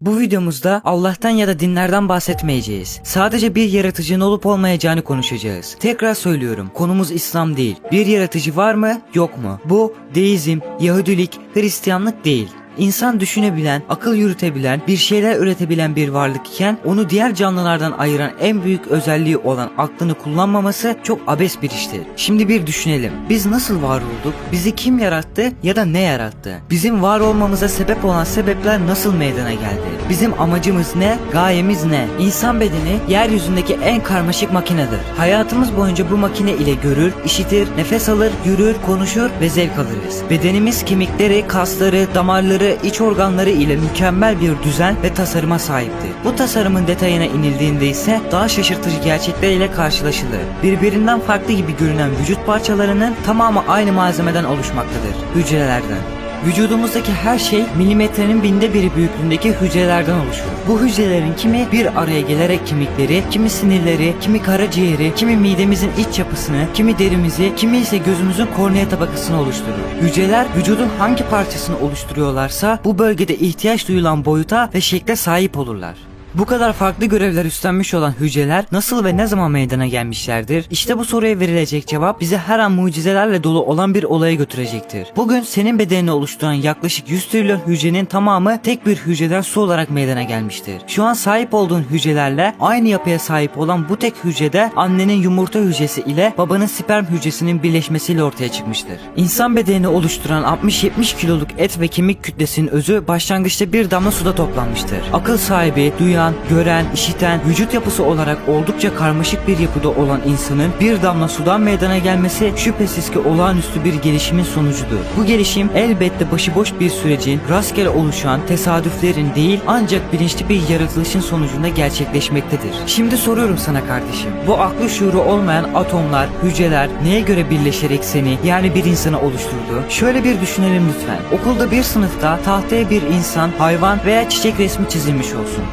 Bu videomuzda Allah'tan ya da dinlerden bahsetmeyeceğiz. Sadece bir yaratıcının olup olmayacağını konuşacağız. Tekrar söylüyorum, konumuz İslam değil. Bir yaratıcı var mı, yok mu? Bu deizm, Yahudilik, Hristiyanlık değil. İnsan düşünebilen, akıl yürütebilen, bir şeyler üretebilen bir varlık iken onu diğer canlılardan ayıran en büyük özelliği olan aklını kullanmaması çok abes bir iştir. Şimdi bir düşünelim. Biz nasıl var olduk? Bizi kim yarattı ya da ne yarattı? Bizim var olmamıza sebep olan sebepler nasıl meydana geldi? Bizim amacımız ne? Gayemiz ne? İnsan bedeni yeryüzündeki en karmaşık makinedir. Hayatımız boyunca bu makine ile görür, işitir, nefes alır, yürür, konuşur ve zevk alırız. Bedenimiz kemikleri, kasları, damarları, iç organları ile mükemmel bir düzen ve tasarıma sahiptir. Bu tasarımın detayına inildiğinde ise daha şaşırtıcı gerçekler ile karşılaşılır. Birbirinden farklı gibi görünen vücut parçalarının tamamı aynı malzemeden oluşmaktadır. Hücrelerden. Vücudumuzdaki her şey milimetrenin binde biri büyüklüğündeki hücrelerden oluşur. Bu hücrelerin kimi bir araya gelerek kemikleri, kimi sinirleri, kimi karaciğeri, kimi midemizin iç yapısını, kimi derimizi, kimi ise gözümüzün kornea tabakasını oluşturur. Hücreler vücudun hangi parçasını oluşturuyorlarsa bu bölgede ihtiyaç duyulan boyuta ve şekle sahip olurlar. Bu kadar farklı görevler üstlenmiş olan hücreler nasıl ve ne zaman meydana gelmişlerdir? İşte bu soruya verilecek cevap bizi her an mucizelerle dolu olan bir olaya götürecektir. Bugün senin bedenini oluşturan yaklaşık 100 trilyon hücrenin tamamı tek bir hücreden su olarak meydana gelmiştir. Şu an sahip olduğun hücrelerle aynı yapıya sahip olan bu tek hücrede annenin yumurta hücresi ile babanın sperm hücresinin birleşmesiyle ortaya çıkmıştır. İnsan bedenini oluşturan 60-70 kiloluk et ve kemik kütlesinin özü başlangıçta bir damla suda toplanmıştır. Akıl sahibi, duyan, gören, işiten, vücut yapısı olarak oldukça karmaşık bir yapıda olan insanın bir damla sudan meydana gelmesi şüphesiz ki olağanüstü bir gelişimin sonucudur. Bu gelişim elbette başıboş bir sürecin, rastgele oluşan tesadüflerin değil ancak bilinçli bir yaratılışın sonucunda gerçekleşmektedir. Şimdi soruyorum sana kardeşim. Bu aklı şuuru olmayan atomlar, hücreler neye göre birleşerek seni yani bir insanı oluşturdu? Şöyle bir düşünelim lütfen. Okulda bir sınıfta tahtaya bir insan, hayvan veya çiçek resmi çizilmiş olsun.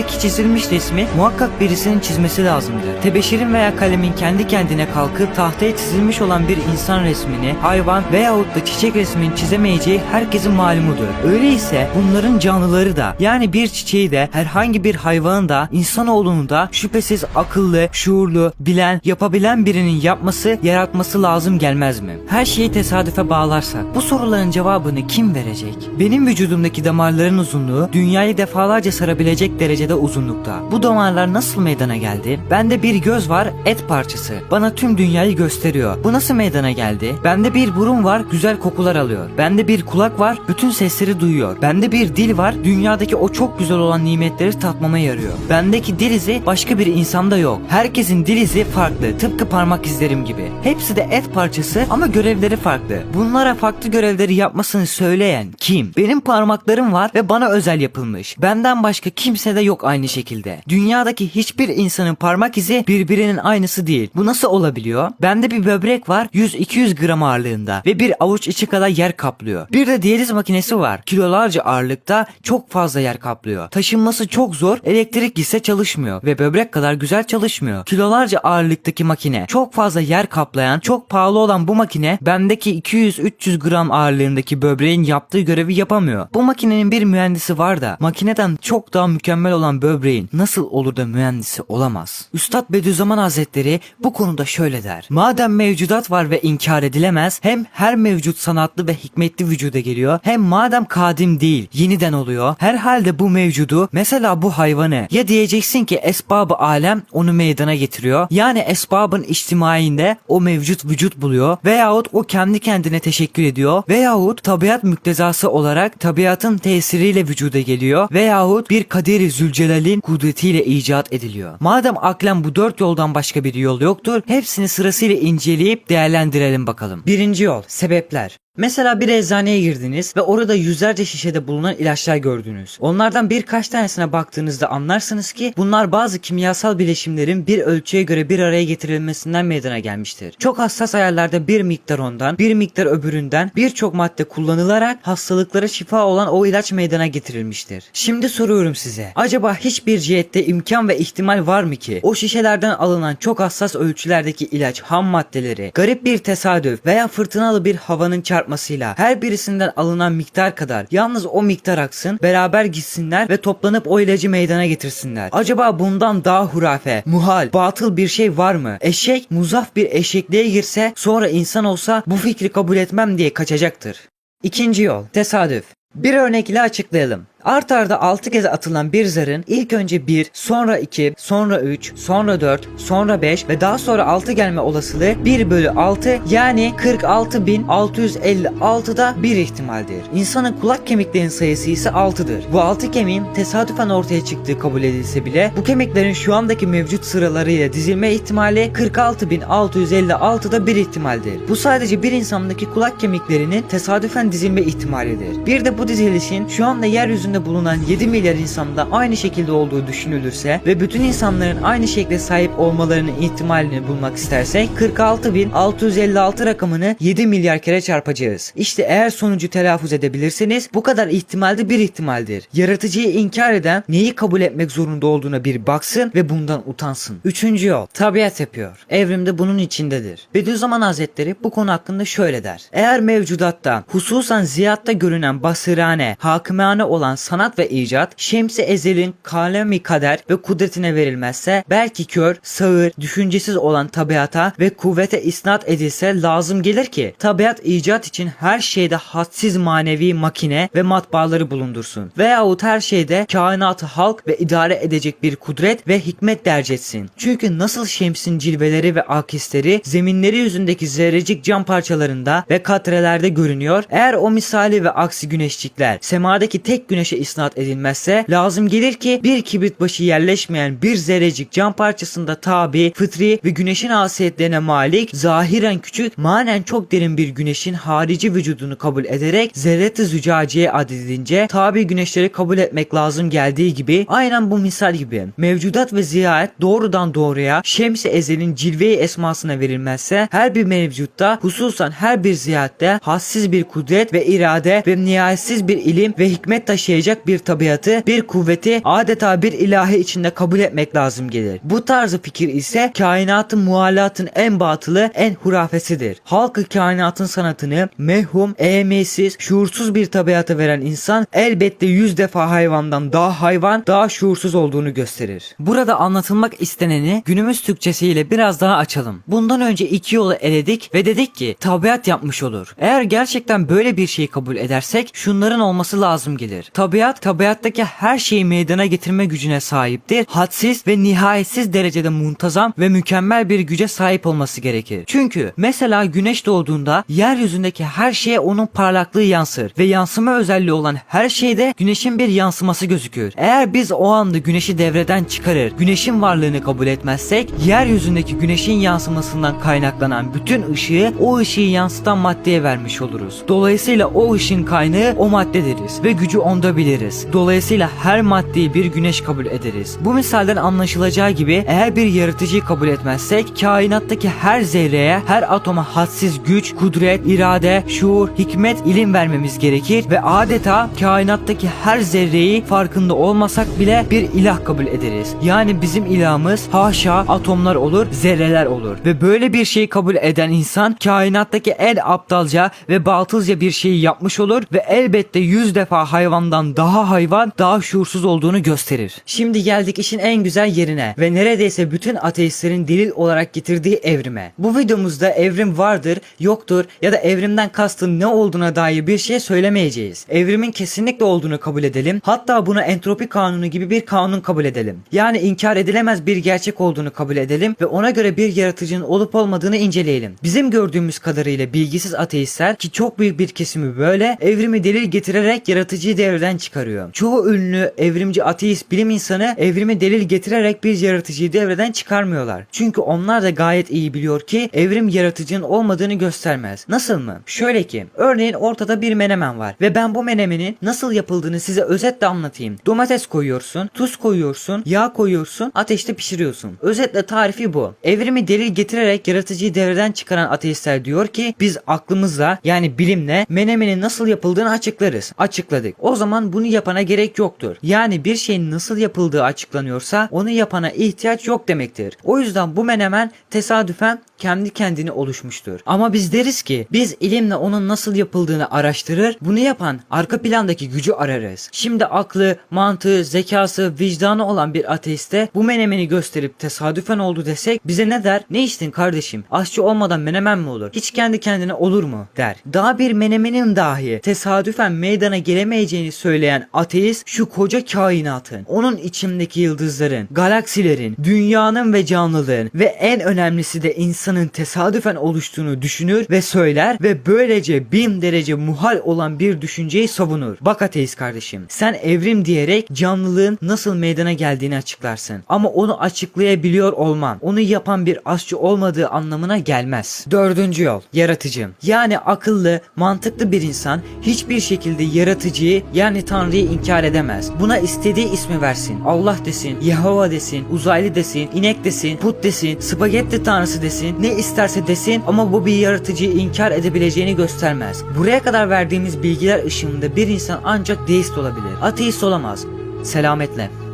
Tahtadaki çizilmiş resmi muhakkak birisinin çizmesi lazımdır. Tebeşirin veya kalemin kendi kendine kalkıp tahtaya çizilmiş olan bir insan resmini, hayvan veyahut da çiçek resmini çizemeyeceği herkesin malumudur. Öyleyse bunların canlıları da yani bir çiçeği de herhangi bir hayvanın da insanoğlunun da şüphesiz akıllı, şuurlu, bilen, yapabilen birinin yapması, yaratması lazım gelmez mi? Her şeyi tesadüfe bağlarsak bu soruların cevabını kim verecek? Benim vücudumdaki damarların uzunluğu dünyayı defalarca sarabilecek derecede uzunlukta. Bu damarlar nasıl meydana geldi? Bende bir göz var, et parçası. Bana tüm dünyayı gösteriyor. Bu nasıl meydana geldi? Bende bir burun var, güzel kokular alıyor. Bende bir kulak var, bütün sesleri duyuyor. Bende bir dil var, dünyadaki o çok güzel olan nimetleri tatmama yarıyor. Bendeki dil izi başka bir insanda yok. Herkesin dil izi farklı, tıpkı parmak izlerim gibi. Hepsi de et parçası ama görevleri farklı. Bunlara farklı görevleri yapmasını söyleyen kim? Benim parmaklarım var ve bana özel yapılmış. Benden başka kimse de yok aynı şekilde. Dünyadaki hiçbir insanın parmak izi birbirinin aynısı değil. Bu nasıl olabiliyor? Bende bir böbrek var 100-200 gram ağırlığında ve bir avuç içi kadar yer kaplıyor. Bir de diyaliz makinesi var. Kilolarca ağırlıkta çok fazla yer kaplıyor. Taşınması çok zor, elektrik gitse çalışmıyor ve böbrek kadar güzel çalışmıyor. Kilolarca ağırlıktaki makine çok fazla yer kaplayan, çok pahalı olan bu makine bendeki 200-300 gram ağırlığındaki böbreğin yaptığı görevi yapamıyor. Bu makinenin bir mühendisi var da makineden çok daha mükemmel olan böbreğin nasıl olur da mühendisi olamaz? Üstad Bediüzzaman Hazretleri bu konuda şöyle der. Madem mevcudat var ve inkar edilemez hem her mevcut sanatlı ve hikmetli vücuda geliyor hem madem kadim değil yeniden oluyor herhalde bu mevcudu mesela bu hayvanı ya diyeceksin ki esbabı alem onu meydana getiriyor yani esbabın içtimainde o mevcut vücut buluyor veyahut o kendi kendine teşekkür ediyor veyahut tabiat müktezası olarak tabiatın tesiriyle vücuda geliyor veyahut bir kaderi zülcelal'in kudretiyle icat ediliyor. Madem aklen bu dört yoldan başka bir yol yoktur hepsini sırasıyla inceleyip değerlendirelim bakalım. Birinci yol sebepler. Mesela bir eczaneye girdiniz ve orada yüzlerce şişede bulunan ilaçlar gördünüz. Onlardan birkaç tanesine baktığınızda anlarsınız ki bunlar bazı kimyasal bileşimlerin bir ölçüye göre bir araya getirilmesinden meydana gelmiştir. Çok hassas ayarlarda bir miktar ondan, bir miktar öbüründen birçok madde kullanılarak hastalıklara şifa olan o ilaç meydana getirilmiştir. Şimdi soruyorum size. Acaba hiçbir cihette imkan ve ihtimal var mı ki o şişelerden alınan çok hassas ölçülerdeki ilaç ham maddeleri garip bir tesadüf veya fırtınalı bir havanın çarpmasıyla çarpmasıyla her birisinden alınan miktar kadar yalnız o miktar aksın beraber gitsinler ve toplanıp o ilacı meydana getirsinler. Acaba bundan daha hurafe, muhal, batıl bir şey var mı? Eşek muzaf bir eşekliğe girse sonra insan olsa bu fikri kabul etmem diye kaçacaktır. İkinci yol tesadüf. Bir örnek ile açıklayalım. Art arda 6 kez atılan bir zarın ilk önce 1, sonra 2, sonra 3, sonra 4, sonra 5 ve daha sonra 6 gelme olasılığı 1 bölü 6 yani 46.656'da bir ihtimaldir. İnsanın kulak kemiklerinin sayısı ise 6'dır. Bu 6 kemiğin tesadüfen ortaya çıktığı kabul edilse bile bu kemiklerin şu andaki mevcut sıralarıyla dizilme ihtimali 46.656'da bir ihtimaldir. Bu sadece bir insandaki kulak kemiklerinin tesadüfen dizilme ihtimalidir. Bir de bu dizilişin şu anda yeryüzünde bulunan 7 milyar insanda aynı şekilde olduğu düşünülürse ve bütün insanların aynı şekle sahip olmalarının ihtimalini bulmak istersek 46.656 rakamını 7 milyar kere çarpacağız. İşte eğer sonucu telaffuz edebilirseniz bu kadar ihtimalde bir ihtimaldir. Yaratıcıyı inkar eden neyi kabul etmek zorunda olduğuna bir baksın ve bundan utansın. Üçüncü yol tabiat yapıyor. Evrimde bunun içindedir. Bediüzzaman Hazretleri bu konu hakkında şöyle der. Eğer mevcudatta hususan ziyatta görünen basirane, hakimane olan sanat ve icat Şems-i Ezel'in kalemi kader ve kudretine verilmezse belki kör, sağır, düşüncesiz olan tabiata ve kuvvete isnat edilse lazım gelir ki tabiat icat için her şeyde hadsiz manevi makine ve matbaaları bulundursun. Veyahut her şeyde kainatı halk ve idare edecek bir kudret ve hikmet derc etsin. Çünkü nasıl Şems'in cilveleri ve akisleri zeminleri yüzündeki zerrecik cam parçalarında ve katrelerde görünüyor. Eğer o misali ve aksi güneşçikler semadaki tek güneşe isnat edilmezse lazım gelir ki bir kibrit başı yerleşmeyen bir zerrecik cam parçasında tabi, fıtri ve güneşin hasiyetlerine malik, zahiren küçük, manen çok derin bir güneşin harici vücudunu kabul ederek zerret-i zücaciye adedilince tabi güneşleri kabul etmek lazım geldiği gibi aynen bu misal gibi. Mevcudat ve ziyayet doğrudan doğruya Şems-i Ezel'in cilve-i esmasına verilmezse her bir mevcutta hususan her bir ziyatte hassiz bir kudret ve irade ve nihayetsiz bir ilim ve hikmet taşıyacak bir tabiatı, bir kuvveti adeta bir ilahi içinde kabul etmek lazım gelir. Bu tarzı fikir ise kainatın muhalatın en batılı, en hurafesidir. Halkı kainatın sanatını mehum, ehemiyesiz, şuursuz bir tabiata veren insan elbette yüz defa hayvandan daha hayvan, daha şuursuz olduğunu gösterir. Burada anlatılmak isteneni günümüz Türkçesiyle biraz daha açalım. Bundan önce iki yolu eledik ve dedik ki tabiat yapmış olur. Eğer gerçekten böyle bir şeyi kabul edersek şunların olması lazım gelir. Tabiat, tabiattaki her şeyi meydana getirme gücüne sahiptir. Hadsiz ve nihayetsiz derecede muntazam ve mükemmel bir güce sahip olması gerekir. Çünkü mesela güneş doğduğunda yeryüzündeki her şeye onun parlaklığı yansır ve yansıma özelliği olan her şeyde güneşin bir yansıması gözükür. Eğer biz o anda güneşi devreden çıkarır, güneşin varlığını kabul etmezsek yeryüzündeki güneşin yansımasından kaynaklanan bütün ışığı o ışığı yansıtan maddeye vermiş oluruz. Dolayısıyla o ışın kaynağı o madde deriz ve gücü onda biliriz. Dolayısıyla her maddeyi bir güneş kabul ederiz. Bu misalden anlaşılacağı gibi eğer bir yaratıcıyı kabul etmezsek kainattaki her zerreye, her atoma hadsiz güç, kudret, irade, şuur, hikmet, ilim vermemiz gerekir ve adeta kainattaki her zerreyi farkında olmasak bile bir ilah kabul ederiz. Yani bizim ilahımız haşa atomlar olur, zerreler olur. Ve böyle bir şeyi kabul eden insan kainattaki en aptalca ve batılca bir şeyi yapmış olur ve elbette yüz defa hayvandan daha hayvan, daha şuursuz olduğunu gösterir. Şimdi geldik işin en güzel yerine ve neredeyse bütün ateistlerin delil olarak getirdiği evrime. Bu videomuzda evrim vardır, yoktur ya da evrimden kastın ne olduğuna dair bir şey söylemeyeceğiz. Evrimin kesinlikle olduğunu kabul edelim. Hatta buna entropi kanunu gibi bir kanun kabul edelim. Yani inkar edilemez bir gerçek olduğunu kabul edelim ve ona göre bir yaratıcının olup olmadığını inceleyelim. Bizim gördüğümüz kadarıyla bilgisiz ateistler ki çok büyük bir kesimi böyle evrimi delil getirerek yaratıcıyı devreden çıkarıyor. Çoğu ünlü evrimci ateist bilim insanı evrimi delil getirerek bir yaratıcıyı devreden çıkarmıyorlar. Çünkü onlar da gayet iyi biliyor ki evrim yaratıcının olmadığını göstermez. Nasıl mı? Şöyle ki örneğin ortada bir menemen var ve ben bu menemenin nasıl yapıldığını size özetle anlatayım. Domates koyuyorsun, tuz koyuyorsun, yağ koyuyorsun, ateşte pişiriyorsun. Özetle tarifi bu. Evrimi delil getirerek yaratıcıyı devreden çıkaran ateistler diyor ki biz aklımızla yani bilimle menemenin nasıl yapıldığını açıklarız. Açıkladık. O zaman bunu yapana gerek yoktur. Yani bir şeyin nasıl yapıldığı açıklanıyorsa onu yapana ihtiyaç yok demektir. O yüzden bu menemen tesadüfen kendi kendine oluşmuştur. Ama biz deriz ki biz ilimle onun nasıl yapıldığını araştırır, bunu yapan arka plandaki gücü ararız. Şimdi aklı, mantığı, zekası, vicdanı olan bir ateiste bu menemeni gösterip tesadüfen oldu desek bize ne der? Ne içtin kardeşim? Aşçı olmadan menemen mi olur? Hiç kendi kendine olur mu? der. Daha bir menemenin dahi tesadüfen meydana gelemeyeceğini söyleyen ateist şu koca kainatın, onun içindeki yıldızların, galaksilerin, dünyanın ve canlılığın ve en önemlisi de insanın tesadüfen oluştuğunu düşünür ve söyler ve böylece bin derece muhal olan bir düşünceyi savunur. Bak ateist kardeşim, sen evrim diyerek canlılığın nasıl meydana geldiğini açıklarsın. Ama onu açıklayabiliyor olman, onu yapan bir aşçı olmadığı anlamına gelmez. Dördüncü yol, yaratıcım. Yani akıllı, mantıklı bir insan hiçbir şekilde yaratıcıyı yani Tanrı'yı inkar edemez. Buna istediği ismi versin. Allah desin, Yehova desin, uzaylı desin, inek desin, put desin, spagetti tanrısı desin, ne isterse desin ama bu bir yaratıcıyı inkar edebileceğini göstermez. Buraya kadar verdiğimiz bilgiler ışığında bir insan ancak deist olabilir. Ateist olamaz. Selametle.